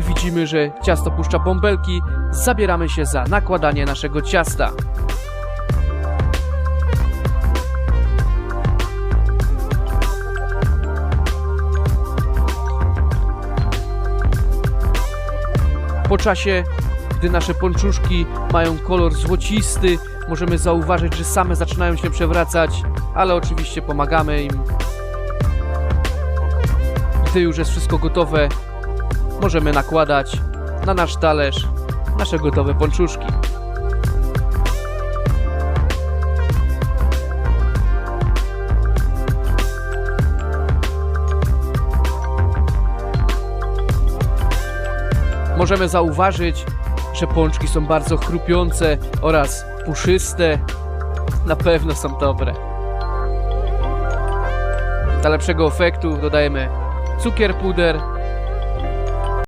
i widzimy, że ciasto puszcza bąbelki, zabieramy się za nakładanie naszego ciasta. Po czasie, gdy nasze pączuszki mają kolor złocisty, możemy zauważyć, że same zaczynają się przewracać, ale oczywiście pomagamy im. Gdy już jest wszystko gotowe, możemy nakładać na nasz talerz nasze gotowe pączuszki. Możemy zauważyć, że pączki są bardzo chrupiące oraz puszyste. Na pewno są dobre. Dla lepszego efektu dodajemy cukier puder